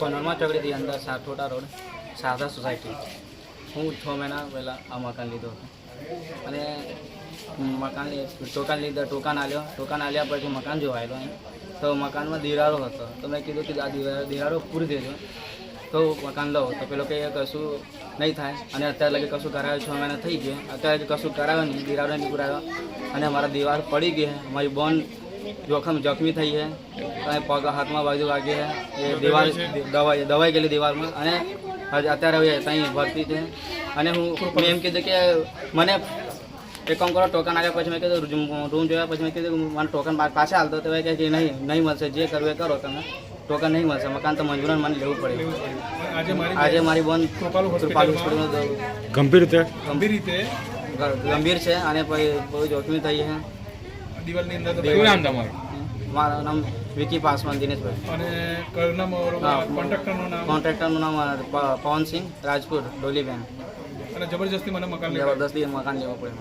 કોનરમાં ચોકડીથી અંદર સાઠોટા road સારદા society. હું છ મહિના પહેલાં આ મકાન લીધો હતો. અને મકાન ટોકન લીધા, ટોકન આલ્યો. ટોકન આલ્યા પછી મકાન જોવા આવ્યો તો મકાનમાં દિવાળો હતો. તો મેં કીધું કે આ દિવાળો પૂરી દેજો. તો મકાન લો તો પેલો કે કશું નહીં થાય. અને અત્યારે લગી કશું કરાવ્યું છ મહિના થઈ ગયો. અત્યારે કશું કરાવ્યો નહીં, દિરારો નહીં પૂરાયો. અને મારા દિવાલ પડી ગઈ અમારી મારી બોન જોખમ જખમી થઈ છે અને પગ હાથમાં બાજુ વાગી છે એ દિવાલ દવાઈ દવાઈ ગયેલી દિવાલમાં અને અત્યારે હવે ત્યાં ભરતી છે અને હું મેં એમ કીધું કે મને એક કામ કરો ટોકન આવ્યા પછી મેં કીધું રૂમ જોયા પછી મેં કીધું મને ટોકન પાછા હાલતો તો કહે કે નહીં નહીં મળશે જે કરવું એ કરો તમે ટોકન નહીં મળશે મકાન તો મજબૂરન મને લેવું પડે આજે મારી બોન કૃપાલુ હોસ્પિટલમાં હોસ્પિટલમાં ગંભીર રીતે ગંભીર રીતે ગંભીર છે અને પછી બહુ જોખમી થઈ છે દિવાલની અંદર શું નામ તમારું? મારું નામ વિકી પાસવાન દિનેશભાઈ. અને કરના કોન્ટ્રાક્ટરનું નામ? કોન્ટ્રાક્ટરનું નામ પવનસિંહ રાજપુર ડોલીબેન. અને જબરજસ્તી મને મકાન લેવા જબરદસ્તી મકાન લેવા પડે.